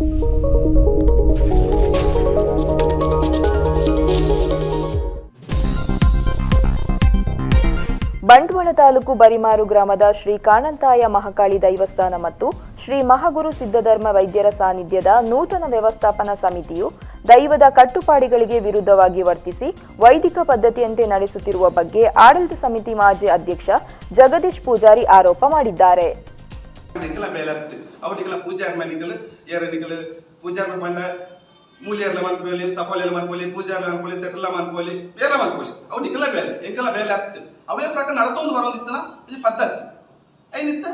ಬಂಟ್ವಾಳ ತಾಲೂಕು ಬರಿಮಾರು ಗ್ರಾಮದ ಶ್ರೀ ಕಾಣಂತಾಯ ಮಹಾಕಾಳಿ ದೈವಸ್ಥಾನ ಮತ್ತು ಶ್ರೀ ಮಹಾಗುರು ಸಿದ್ಧಧರ್ಮ ವೈದ್ಯರ ಸಾನ್ನಿಧ್ಯದ ನೂತನ ವ್ಯವಸ್ಥಾಪನಾ ಸಮಿತಿಯು ದೈವದ ಕಟ್ಟುಪಾಡಿಗಳಿಗೆ ವಿರುದ್ಧವಾಗಿ ವರ್ತಿಸಿ ವೈದಿಕ ಪದ್ಧತಿಯಂತೆ ನಡೆಸುತ್ತಿರುವ ಬಗ್ಗೆ ಆಡಳಿತ ಸಮಿತಿ ಮಾಜಿ ಅಧ್ಯಕ್ಷ ಜಗದೀಶ್ ಪೂಜಾರಿ ಆರೋಪ ಮಾಡಿದ್ದಾರೆ. ನಿಕಲ ಬೇಲತ್ತು ಅವಟಿಕಲ ಪೂಜಾರ್ ಮನಿಕಲ್ ಏರ ನಿಕಲ್ ಪೂಜಾರ್ ಪಂಡ ಮೂಲಿಯರ್ಲ ಮನ್ಪೋಲಿ, ಸಫಾಲಿಯರ್ಲ ಮನ್ಪೋಲಿ ಪೂಜಾರ್ಲ ಮನ್ಪೋಲಿ ಸೆಟ್ಲ ಮನ್ಪೋಲಿ ಬೇರೆ ಮನ್ಪೋಲಿ. ಅವು ನಿಕಲ ಬೇಲೆ ಎಂಕಲ ಅವೇ ಪ್ರಕಾರ ನಡ್ತೊಂದು ಬರೋದಿತ್ತನ ಇದು ಪದ್ಧತಿ. ಐನಿತ್ತ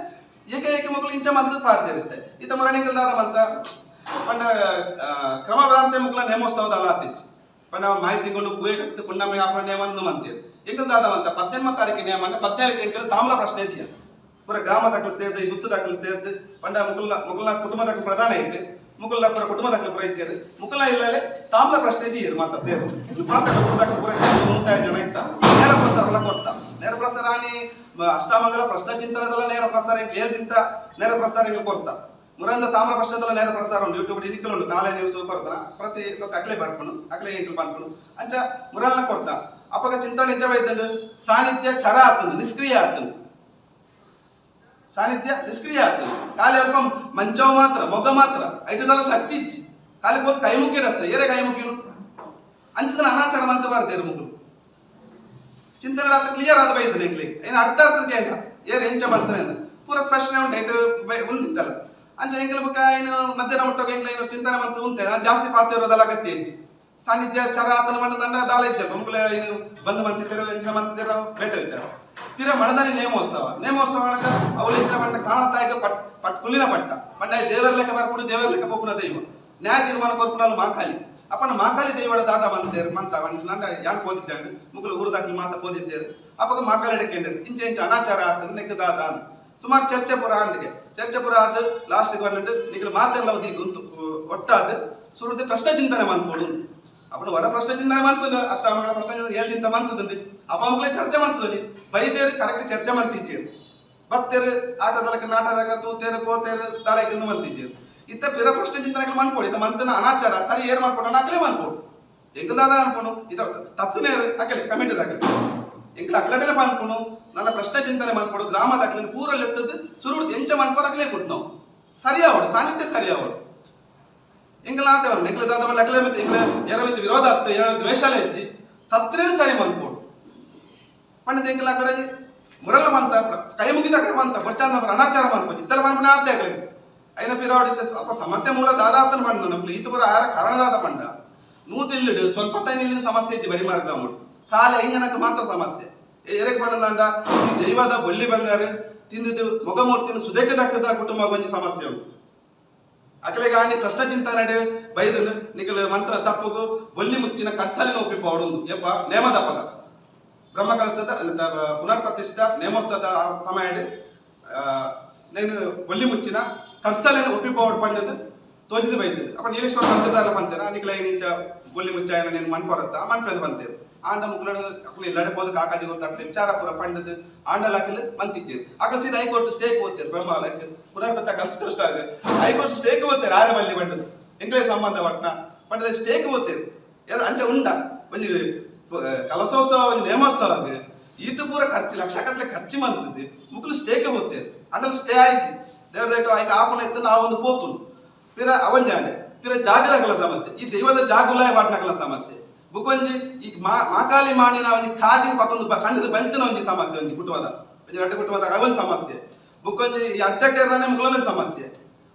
ಏಕ ಏಕ ಮಕ್ಕಳು ಇಂಚ ಮಂತ ಪಾರ್ದೇರಿಸ್ತೆ ಇತ್ತ ಮರಣಿಕಲ್ ದಾದ ಮಂತ ಪಂಡ ಕ್ರಮಬದ್ಧತೆ ಮಕ್ಕಳ ನೇಮೋತ್ಸವದ ಅಲ್ಲ ಹತ್ತಿಚ್ಚಿ ಪಂಡ ಮಾಹಿತಿ ತಿಂಗಳು ಪೂಜೆ ಕಟ್ಟಿದ ಪುಣ್ಣಮ್ಮ ಯಾಪ ನೇಮನ್ನು ಮಂತೀರು ದಾದ ಮಂತ ಪದ್ದೆನ್ಮ ತಾರೀಕು ನೇಮ ಅಂದ್ರೆ ಪದ್ನಾಲ್ಕು ಎಂಕಲ್ ತಾಮ್ರ ಪ್ರಶ್ನೆ ಇದೆಯಾ ಪೂರ ಗ್ರಾಮ ದಾಖಲೆ ಸೇರ್ದು, ಈ ಗುತ್ತು ದಾಖಲೆ ಸೇರ್ದು, ಪಂಡ ಮುಕುಲ್ನ ಮುಗುಲ್ನ ಕುಟುಂಬ ದಾಖಲೆ ಪ್ರಧಾನ ಇಟ್ಟು ಮುಕುಲ್ನ ಪೂರ ಕುಟುಂಬ ದಾಖಲೆ ಪೂರ ಇದ್ದೀರಿ ಮುಕುಲ ಇಲ್ಲಲೇ ತಾಮ್ರ ಪ್ರಶ್ನೆ ಇದೀರು ಮಾತ ಸೇರು ಮಾತ ಕುಟುಂಬ ದಾಖಲು ಪೂರ ಮೂವತ್ತೈದು ಜನ ಇತ್ತ ನೇರ ಪ್ರಸಾರ ಕೊಡ್ತಾ ನೇರ ಪ್ರಸಾರ ಮ- ಅಷ್ಟಾಮಂಗಲ ಪ್ರಶ್ನೆ ಚಿಂತನದಲ್ಲ ನೇರ ಪ್ರಸಾರ ಬೇಲ್ದಿಂತ ನೇರ ಪ್ರಸಾರ ಇಲ್ಲಿ ಕೊಡ್ತಾ. ಮುರಂದ ತಾಮ್ರ ಪ್ರಶ್ನದಲ್ಲ ನೇರ ಪ್ರಸಾರ ಉಂಟು ಯೂಟ್ಯೂಬ್ ಇದಿಕ್ಕಲು ಉಂಟು. ಕಾಲೇ ನ್ಯೂಸ್ ಕೊಡ್ತಾನ ಪ್ರತಿ ಸತ ಅಕ್ಲೆ ಬರ್ಕೊಂಡು ಅಕ್ಲೆ ಎಂಟು ಬಂದ್ಕೊಂಡು ಅಂಚ ಮುರಲ್ನ ಕೊಡ್ತಾ. ಅಪ್ಪಗ ಚಿಂತನೆ ನಿಜವೈತಂಡು ಸಾನ್ನಿಧ್ಯ ಚರ ಆತನು ನಿಷ್ಕ್ರಿಯ ಆತಂದು ಸಾನ್ನಿಧ್ಯ ನಿಷ್ಕ್ರಿಯ ಆಗ್ತದೆ ಖಾಲಿ ಅಲ್ಪ ಮಂಚವ ಮಾತ್ರ ಮೊಗ ಮಾತ್ರ ಐಟದಲ್ಲ ಶಕ್ತಿ ಇಚ್ಚಿ ಖಾಲಿ ಹೋದ್ ಕೈ ಮುಕ್ಕಿಡತ್ತ ಏರೇ ಕೈ ಮುಕ್ಕಿನು ಅಂಚಿದ್ರೆ ಅನಾಚಾರ ಅಂತ ಬರ್ದೇರು ಮುಗುಲು ಚಿಂತನೆ ಆತ ಕ್ಲಿಯರ್ ಆದ ಬೈದ ನೆಗ್ಲಿ ಏನು ಅರ್ಥ ಅರ್ಥದ ಕೇಳ ಏರ್ ಎಂಚ ಮಂತ್ರ ಪೂರ ಸ್ಪಷ್ಟನೆ ಉಂಟು ಐಟು ಬೈ ಉಂಟಿತ್ತಲ್ಲ ಅಂಚ ಎಂಕಲ್ ಬುಕ್ಕ ಏನು ಮಧ್ಯಾಹ್ನ ಮುಟ್ಟೋಗ ಎಂಕ್ಲ ಏನು ಚಿಂತನೆ ಮಂತ್ರ ಉಂಟೆ ನಾನು ಜಾಸ್ತಿ ಪಾತ್ರ ಇರೋದಲ್ಲ ಅಗತ್ಯ ಹೆಚ್ಚಿ ಸಾನ್ನಿಧ್ಯ ಚರ ಆತನ ಮನ ದಂಡ ದಾಳ ಇಜ್ಜಪ್ಪ ಮುಗ್ಲ ಏನು ಬಂದು ಮಂತಿದ್ದೀರ ಎಂಚಿನ ಮಂತಿದ್ದೀರ ಬೇತ ವಿಚಾರ ಪಿರ ಮಣದಲ್ಲಿ ನೇಮೋತ್ಸವ ನೇಮೋತ್ಸವ ಮಾಡಕ ಅವಳಿದ್ರೆ ಮಂಡ ಕಾಣತಾಯಿಗೆ ಪಟ್ ಪಟ್ ಕುಲಿನ ಪಟ್ಟ. ಮಂಡ ದೇವರ ಲೆಕ್ಕ ಬರ್ಕೊಂಡು ದೇವರ ಲೆಕ್ಕ ಪೊಪ್ಪುನ ದೈವ. ನ್ಯಾಯ ತೀರ್ಮಾನ ಕೊರ್ಪುನಾಲು ಮಾಕಾಲಿ. ಅಪ್ಪನ ಮಾಕಾಳಿ ದೈವಡ ದಾದ ಮಂತೇರು, ಮಂತ ನಂಡ ಯಾನ್ ಕೋದಿದ್ದಾಂಡು ಮುಗುಲು ಊರದಾಕಿ ಮಾತ ಕೋದಿದ್ದೇರು ಅಪ್ಪಗ ಮಾಕಾಳಿ ಹಿಡಕೇಂಡರು ಇಂಚೆ ಇಂಚೆ ಅನಾಚಾರ ಆತ ನೆಕ್ಕ ದಾದ ಅಂತ. ಸುಮಾರು ಚರ್ಚೆ ಪುರ ಆಂಡಿಗೆ ಚರ್ಚೆ ಪುರ ಆದ್ ಲಾಸ್ಟ್ ಬಂದು ಮಾತೆಲ್ಲ ಗುಂತು ಒಟ್ಟಾದ ಸುರದ ಪ್ರಶ್ನೆ ಚಿಂತನೆ ಮಾಡ್ಕೊಡು. ಅಪ್ಪನ ವರ ಪ್ರಶ್ನೆ ಮಾಡ್ತದೆ ಮಾಡ್ತದ ಅಷ್ಟಾಮಗಳ ಪ್ರಶ್ನೆ ಚಿಂತನೆ ಹೇಳ್ದಿಂತ ಮಾಡ್ತದಂడి ಅಪ್ಪ ಮಕ್ಕಳೇ ಚರ್ಚೆ ಮಾಡ್ತದಲ್ಲಿ ಬೈದೇರು ಕರೆಕ್ಟ್ ಚರ್ಚೆ ಮಾಡ್ತಿದ್ದೀರು ಬತ್ತೇರು ಆಟದಲಕ ನಾಟದಾಗ ತೂತೇರು, ಕೋತೇರು ತಲೆಗಿಂದು ಮಂತಿದ್ದೀರು ಇತ್ತ ಪಿರ ಪ್ರಶ್ನೆ ಚಿಂತನೆಗಳು ಮಾಡ್ಕೊಡಿ. ಇತ್ತ ಮಂತನ ಅನಾಚಾರ, ಸರಿ ಏರ್ ಮಾಡ್ಕೊಡ ಅಕಲೇ ಮಾಡ್ಕೊಡು. ಎಂಗದಾದ ಇದು ಇದ ತಚ್ಚನೇರು ಅಕಲೆ ಕಮಿಟಿದಾಗಲಿ ಎಂಕ್ಲ ಅಕ್ಲಟಲೆ ಮಾಡ್ಕೊಂಡು? ನನ್ನ ಪ್ರಶ್ನೆ ಚಿಂತನೆ ಮಾಡ್ಕೊಡು. ಗ್ರಾಮದಾಗಲಿ ಪೂರಲ್ಲಿ ಎತ್ತದ್ದು ಸುರುಡು ಎಂಚ ಮಾಡ್ಕೊಂಡು ಅಕಲೇ ಕೊಟ್ಟು ನಾವು ಸರಿ ಅವಡು ಸಾನ್ನಿಧ್ಯ ಸರಿ ಅವಡು ಎಂಗ್ಲ ಆತವ ಎಂಗ್ಲ ದಾದ ಅಕಲೇ ಮತ್ತೆ ಎಂಗ್ಲ ಎರ ಮಿತ್ತು ವಿರೋಧ ಆತ್ತು ಎರ ದ್ವೇಷಾಲ ಹೆಚ್ಚಿ ತತ್ರೇನು ಸರಿ ಮಾಡ್ಕೊಡು ಪಂಡಿತ ಎಂಗ್ಲ ಕಡೆ ಮುರಲ್ಲ ಮಂತ ಕೈ ಮುಗಿದ ಕಡೆ ಮಂತ ಬಡ್ಚಾಂದ ಅನಾಚಾರ ಮಾಡ್ಬೋದು ಇದ್ದಲ್ಲ ಮಾಡ್ಬಿಡ ಆದ್ದೆ ಆಗಲಿ అయిన పిరాడితే ಸ್ವಲ್ಪ ಸಮಸ್ಯೆ ಮೂಲ ದಾದಾತನ ಪಂಡ ನಮ್ಗೆ ಈತ ಪುರ ಆರ ಕಾರಣದಾದ ಪಂಡ ನೂತಿಲ್ಲಿಡು ಸ್ವಲ್ಪ ತೈನಿಲ್ಲಿನ ಸಮಸ್ಯೆ ಇಜ್ಜಿ ಬರಿ ಮಾರ್ಗ ಕಾಲೆ ಐಂಗನಕ್ಕೆ ಮಾತ್ರ ಸಮಸ್ಯೆ ಎರಕ್ಕೆ ಪಂಡದಂಡ ಈ ದೈವದ ಬಳ್ಳಿ ಬಂಗಾರ ತಿಂದಿದ್ದು ಮೊಗಮೂರ್ತಿನ ಸುದೇಕ ದಕ್ಕದ ಕುಟುಂಬ ಒಂಜಿ ಸಮಸ್ಯೆ ಉಂಟು ಅಕಲೆ ಗಾನಿ ಪ್ರಶ್ನ ಚಿಂತನೆ ಬೈದು ನಿಖಲ್ ಮಂತ್ರ ತಪ್ಪುಗು ಬೊಲ್ಲಿ ಮುಚ್ಚಿನ ಕಡ್ಸಲಿನ ಒಪ್ಪಿಪೋಡುಂದು ಯಪ್ಪ ನೇಮದಪ್ಪಗ ಬ್ರಹ್ಮಕಲಸದ ಪುನರ್ ಪ್ರತಿಷ್ಠಾ ನೇಮೋತ್ಸವದ ಸಮಯ నేను ఒల్లి ముచ్చిన కర్సలని ఒప్పిపోవడం పండదు తోచిది బయట అప్పుడు నీలేశ్వర పంచదార పంతేరా నీకు లైన్ ఇంచ ఒల్లి ముచ్చాయన నేను మన్పొరత్తా ಆಂಡ ಮುಗ್ಲಡ ಅಕ್ಲೆ ಲಡೆ ಪೋದ ಕಾಕಾಜಿ ಗೊತ್ತಾಗ್ಲಿ ವಿಚಾರಪುರ ಪಂಡದ ಆಂಡಲಾಕಲು ಮಂತಿದ್ದೀರಿ ಆಗ ಸೀದ ಹೈಕೋರ್ಟ್ ಸ್ಟೇಕ್ ಓದ್ತಾರೆ ಬ್ರಹ್ಮಾಲಕ್ಕೆ ಪುನರ್ಬತ್ತ ಕಷ್ಟ ಸೃಷ್ಟ ಆಗ. ಹೈಕೋರ್ಟ್ ಸ್ಟೇಕ್ ಓದ್ತಾರೆ ಆರೆ ಬಲ್ಲಿ ಬಂಡದ ಎಂಗ್ಲೇ ಸಂಬಂಧ ಪಟ್ನ ಪಂಡದ ಸ್ಟೇಕ್ ಓದ್ತಾರೆ ಯಾರು ಅಂಚೆ ಉಂಡ. ಒಂಜಿ ಕಲಸೋತ್ಸವ, ಒಂಜಿ ನೇಮೋತ್ಸವ ಈತ ಪೂರ ಖರ್ಚು, ಲಕ್ಷ ಕಟ್ಲೆ ಖರ್ಚು ಮಂತದ್ದು ಮುಕ್ಲು ಸ್ಟೇಕ್ ಓದ್ತಾರೆ ಅಂಡಲ್ ಸ್ಟೇ ಆಯ್ತು. ದೇವ್ರ ದಯಟ್ಟು ಆಯ್ಕೆ ಆಪಣ ಇತ್ತು ನಾವೊಂದು ಪೋತು ಪಿರ ಅವಂಜಾಂಡೆ ಪಿರ ಜಾಗದ ಕಲ ಸಮಸ್ಯೆ. ಈ ದೈವದ ಜಾಗುಲಾಯ ಮಾಡ್ನಕಲ ಸಮಸ್ಯೆ. ಬುಕೊಂಜಿ ಈ ಮಾಕಾಲಿ ಮಾಣಿನ ಒಂಜಿ ಕಾದಿ ಪತ್ತೊಂದು ಕಣ್ಣದ ಬಲ್ತಿನ ಒಂಜಿ ಸಮಸ್ಯೆ, ಒಂಜಿ ಕುಟುಂಬದ ಒಂಜಿ ರಡ್ಡ ಕುಟುಂಬದ ಅವೊಂದು ಸಮಸ್ಯೆ. ಬುಕೊಂಜಿ ಈ ಅರ್ಚಕರನೆ ಮುಗ್ಲೊಂದು ಸಮಸ್ಯೆ.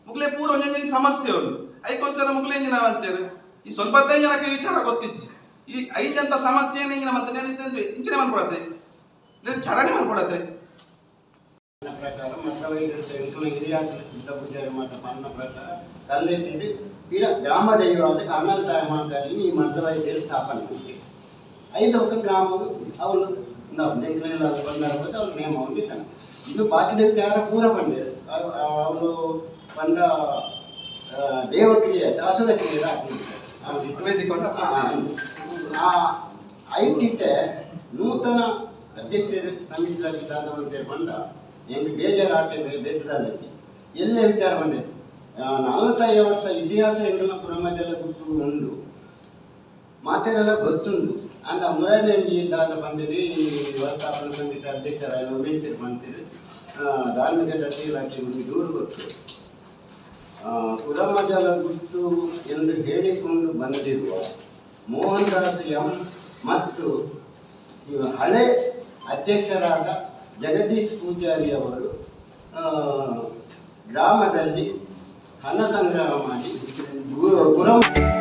ಮುಗ್ಲೆ ಪೂರ ಒಂಜೊಂಜಿ ಸಮಸ್ಯೆ ಉಂಡು ಐಕೋಸ್ಕರ ಮುಗ್ಲೆ ಎಂಜಿನ ಅಂತೀರಿ? ಈ ಸ್ವಲ್ಪ ಜನಕ್ಕೆ ವಿಚಾರ ಗೊತ್ತಿಜ್ಜಿ. ಈ ಐದಂತ ಸಮಸ್ಯೆ ಏನೇನು ಮತ್ತೆ ನಾನು ಇಂಚನೆ ಮಾಡ್ಕೊಡತ್ತೆ ನಾನು ಚರಣೆ ಮಾಡ್ಕೊಡತ್ತೆ ಪ್ರಕಾರ ಮಕ್ಕಳ ಹಿರಿಯ ಬುದ್ಧಿಯಾಗಿ ಮಾತಪ್ಪ ಪಣ್ಣ ಪ್ರಕಾರ கல்வெட்டு பிற கிராம தெய்வம் கர்நாள் தாயமான தள்ளி மருத்துவரை பேர் ஸ்தாபன ಐದು ಒಕ್ಕ ಗ್ರಾಮವು ಅವನು ನಾವು ನೆಕ್ಲೆಲ್ಲ ಬಂದಾಗುತ್ತೆ ಅವ್ರು ನೇಮ ಹೊಂದಿದ್ದಾನೆ. ಇದು ಬಾಕಿದ ಯಾರ ಪೂರ ಬಂದೆ. ಅವರು ಬಂದ ದೇವಕ್ರಿಯೆ ದಾಸದ ಕ್ರಿಯೆ ಆ ಐಟಿಟ್ಟೆ ನೂತನ ಅಧ್ಯಕ್ಷ ಸಮಿತಿ ಬಂದ. ಹೆಂಗೆ ಬೇಜಾರಾಗ್ತದೆ ಬೇಜದಲ್ಲಿ ಎಲ್ಲೇ ವಿಚಾರ ಬಂದಿದೆ. ನಲವತ್ತೈದು ವರ್ಷ ಇತಿಹಾಸ ಎಂಕಲ್ನ ಪುರಮದೆಲ್ಲ ಗೊತ್ತು ಉಂಡು ಮಾತೆರೆಲ್ಲ ಗೊತ್ತುಂಡು ಅಂದ ಮುರಾದೇವಿ ಇದ್ದಾದ ಬಂದಿರಿ ವ್ಯವಸ್ಥಾಪನ ಸಮಿತಿ ಅಧ್ಯಕ್ಷರಾಗಿ ಉಮೇಶ್ ಮಂತ್ರಿ ಧಾರ್ಮಿಕ ದತ್ತಿ ಇಲಾಖೆ ಒಂದು ದೂರು ಗೊತ್ತು ಪುರಮಜಲ ಗುಟ್ಟು ಎಂದು ಹೇಳಿಕೊಂಡು ಬಂದಿರುವ ಮೋಹನ್ ದಾಸ್ ಎಂ ಮತ್ತು ಹಳೆ ಅಧ್ಯಕ್ಷರಾದ ಜಗದೀಶ್ ಪೂಜಾರಿ ಅವರು ಆ, ಗ್ರಾಮದಲ್ಲಿ ಹಣ ಸಂಗ್ರಹ ಮಾಡಿ ಗು- ಪುರಂ ಭದ್ರಾ